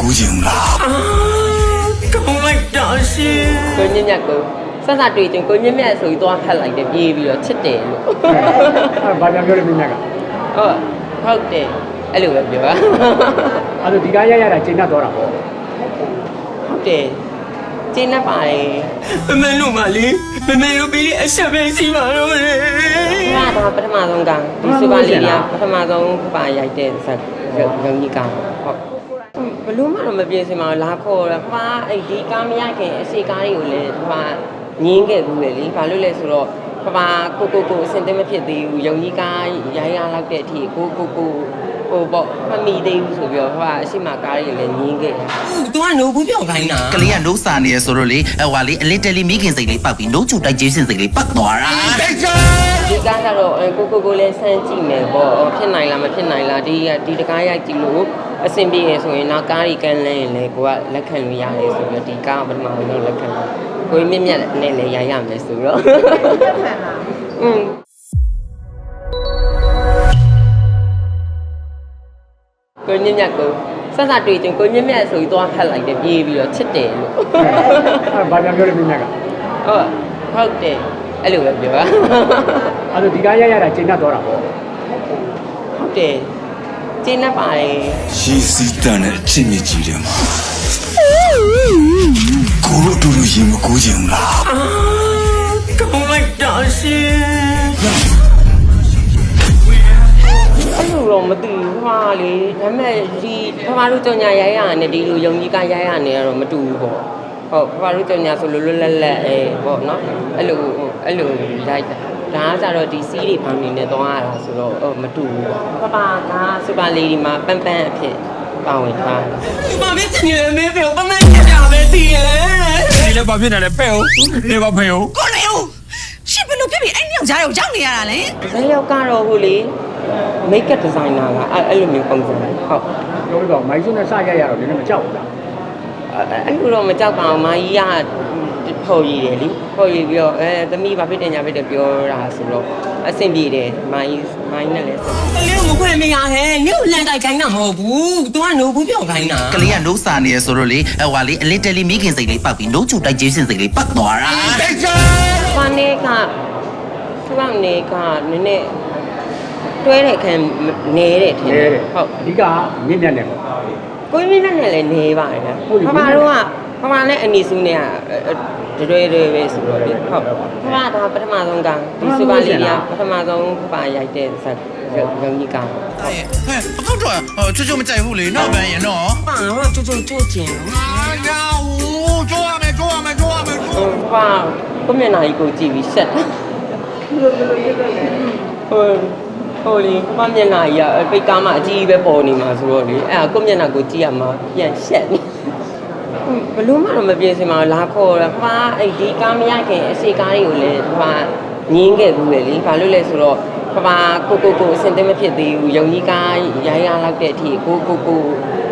ကူးချင်ဘူးလားကောင်းလိုက်တာရှင်ကိုမြင့်မြတ်ကိုဆက်စတွေ့ချင်းကိုမြင့်မြတ်ဆိုပြီးသွားဖက်လိုက်တယ်ပြေးပြီးတော့ချစ်တယ်လို့အဲ့ဘာကြောင့်ပြောလဲမြင်မြတ်ကဟုတ်ဟုတ်တယ်အဲ့လိုပဲပြောတာအဲ့ဒါဒီကားရရတာချိန်တတ်တော့တာပေါ့ဟုတ်တယ်ကျင်းနေပါတယ်မမတို့မလေးမမတို့ပြီးအဆက်ပဲစီပါတော့လေဒါကပထမဆုံးကဒီစပါလီကပထမဆုံးပါရိုက်တဲ့ဇက်ရုံကြီးကဟုတ် ဘလို့မှတော့မပြေစင်ပါဘူးလာခေါ်တာဘာအဲ့ဒီကားမရခင်အစီကားတွေကိုလည်းဘာငင်းခဲ့ဘူးလေလေဘာလို့လဲဆိုတော့ဘာကိုကိုကိုအစင်တမဖြစ်သေးဘူးရုံကြီးကားရိုင်းရလောက်တဲ့အထိကိုကိုကိုဟိုပေါ့မမီသေးဘူးဆိုပြီးတော့ဘာအရှိမကားတွေလည်းငင်းခဲ့တယ်သူကနိုးဘူးပြောင်းခိုင်းတာကလေးကနိုးစာနေရဆိုတော့လေဟိုဟာလေအလစ်တယ်လီမိခင်စိတ်လေးပောက်ပြီးနိုးချူတိုက်ချင်းစင်စိတ်လေးပတ်သွားတာဒီကားကတော့အဲကိုကိုကိုလည်းစမ်းကြည့်မယ်ပေါ့အော်ဖြစ်နိုင်လားမဖြစ်နိုင်လားဒီကဒီတကားရိုက်ကြည့်လို့ အဆင်ပြေရဆိုရင်နောက်ကားကြီးကန်လဲရင်လည်းကိုကလက်ခံလို့ရတယ်ဆိုပြီးတော့ဒီကားကပထမဆုံးလက်ခံတယ်ကိုကြီးမြင့်မြတ်နဲ့လည်းရိုက်ရမယ်ဆိုတော့อืมကိုကြီးမြင့်မြတ်ကိုဆက်စတွေ့ချင်းကိုကြီးမြင့်မြတ်ဆိုပြီးသွားဖက်လိုက်တယ်ပြေးပြီးတော့ချစ်တယ်လို့အဲ့ဘာကြောင့်ပြောလဲမြင်မြတ်ကဟုတ်ဟုတ်တယ်အဲ့လိုပဲပြောတာအဲ့ဒါဒီကားရရတာချိန်တတ်တော့တာပေါ့ဟုတ်တယ် ကျင်းနေပါတယ်ရှီစီတန်တဲ့အချစ်မြစ်ကြီးတယ်မှာကိုတို့အတူတူရင်မကူးချင်ဘူးလားကောင်းလိုက်တာရှင်အဲ့လိုတော့မသိဘူးဟာလေဒါပေမဲ့ဒီဖဖတို့ကြောင်ညာရိုင်းရနဲ့ဒီလိုယုံကြည်ကရိုင်းရနေတော့မတူဘူးပေါ့ဟုတ်ဖဖတို့ကြောင်ညာဆိုလွတ်လွတ်လပ်လပ်အဲပေါ့နော်အဲ့လိုအဲ့လိုရိုက်တာ ဒါကကြတော့ဒီစီးတွေပေါင်းနေနဲ့သွားရတာဆိုတော့ဟိုမတူဘူးပေါ့ဖဖကစူပါလီဒီမှာပန်းပန်းအဖြစ်ပါဝင်ထားတယ်ဒီမှာပြချင်တယ်မေးပြောပမပြကြပဲတည်ရဒီလည်းဘာဖြစ်နေလဲပဲ့ဦးဒီဘာဖေဦးကိုနေဦးရှင်ဘယ်လိုဖြစ်ပြီးအဲ့ညောင်ကြားရောက်ရောက်နေရတာလဲဇက်ရောက်ကတော့ဟိုလေမိတ်ကပ်ဒီဇိုင်နာကအဲ့အဲ့လိုမျိုးပုံစံဟုတ်ပြောပြီးတော့မိုင်းစွန်းနဲ့စရရတော့နည်းနည်းမကြောက်ဘူးလားအဲ့လိုတော့မကြောက်ပါဘူးမာကြီးက ဖော်ရည်တယ်လीဖော်ရည်ပြီးတော့အဲသမီးဘာဖြစ်တယ်ညာဖြစ်တယ်ပြောတာဆိုတော့အဆင်ပြေတယ်မာကြီးမာကြီးနဲ့လည်းဆိုကလေးကိုခွင့်မရဟဲ့နေကိုလန်တိုက်ခိုင်းတာမဟုတ်ဘူးသူကနိုးဘူးပြောင်းခိုင်းတာကလေးကနိုးစာနေရဆိုတော့လေဟိုဟာလေအလစ်တယ်လီမိခင်စိတ်လေးပောက်ပြီးနိုးချူတိုက်ချင်းစင်စိတ်လေးပတ်သွားတာဘာနေကသူကနေကနည်းနည်းတွဲတဲ့ခံနေတဲ့ထင်နဲတယ်တယ်ဟုတ်အဓိကမြင့်မြတ်တယ်ပေါ့ကိုကြီးမင်းနဲ့လည်းနေပါတယ်ဗျဟုတ်ပြီဖဖတို့က မမနဲ့အနေစုနဲ့ကတွဲတွဲပဲဆိုတော့လေဟုတ်မမကပထမဆုံးကဒီစူပါလီကပထမဆုံးပါရိုက်တဲ့ဇက်ရုံကြီးကဟဲ့အကောက်တော့ကျွတ်ကျွတ်မကြိုက်ဘူးလေနော်ဗန်ရနော်ပါတော့ကျွတ်ကျွတ်ကျွတ်ကျင်ဟာရာဟူကျွတ်ရမယ်ကျွတ်ရမယ်ကျွတ်ရမယ်ကျွတ်ပါကိုမျက်နှာကြီးကိုကြည့်ပြီးဆက်တာဟိုဟိုလေကိုမျက်နှာကြီးကပိတ်ကားမှအကြီးပဲပေါ်နေမှာဆိုတော့လေအဲ့ဒါကိုမျက်နှာကိုကြည့်ရမှာပြန်ဆက်နေ ဘလို့မှတော့မပြေစင်ပါဘူးလာခေါ်တာဖအဲ့ဒီကားမရခင်အစီကားတွေကိုလည်းဖငင်းခဲ့ဘူးလေလေဘာလို့လဲဆိုတော့ဖဖကိုကိုကိုအစင်တမဖြစ်သေးဘူးယုံကြီးကားရိုင်းရလောက်တဲ့အထိကိုကိုကို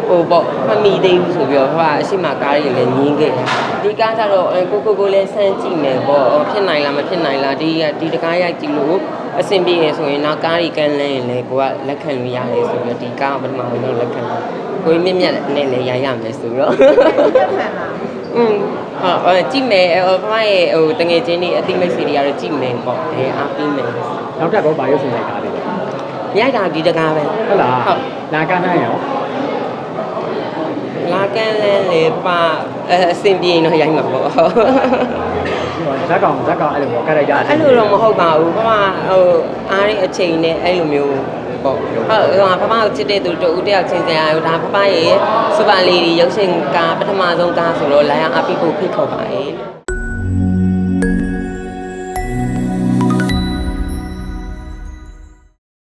ဟိုပေါ့မမီသေးဘူးဆိုပြီးတော့ဖဖအရှိမကားတွေလည်းငင်းခဲ့တယ်ဒီကားကျတော့အဲကိုကိုကိုလည်းစမ်းကြည့်မယ်ပေါ့အော်ဖြစ်နိုင်လားမဖြစ်နိုင်လားဒီကဒီတကားရိုက်ကြည့်လို့အဆင်ပြေရဆိုရင်နောက်ကားကြီးကန်လဲရင်လည်းကိုကလက်ခံလို့ရတယ်ဆိုပြီးတော့ဒီကားကပထမဆုံးလက်ခံတယ် ကိုကြီးမြင့်မြတ်နဲ့လည်းရိုက်ရမယ်ဆိုတော့อืมဟာအဲကြည့်မယ်ဟိုဖမရဲ့ဟိုတငယ်ချင်းတွေအတိမိတ်ဆွေတွေကတော့ကြည့်မယ်ပေါ့အဲအားပေးမယ်နောက်ထပ်တော့ဘာရုပ်ရှင်လိုက်တာလဲရိုက်တာဒီတကားပဲဟုတ်လားဟုတ်လာကန်းနိုင်ရောလာကန်လဲလေပါအဲအစင်ပြေရင်တော့ရိုက်မှာပေါ့ဇက်ကောင်ဇက်ကောင်အဲ့လိုပေါ့ကရိုက်တာအဲ့လိုတော့မဟုတ်ပါဘူးဖမဟိုအားရအချိန်နဲ့အဲ့လိုမျိုး ပေါ့ဟုတ်ဟိုဖမကိုချစ်တဲ့သူတူဦးတယောက်ချင်းစရာဒါဖမရဲ့စူပါလီဒီရုပ်ရှင်ကားပထမဆုံးကားဆိုတော့လာရအပိဖို့ဖိတ်ခေါ်ပါရဲ့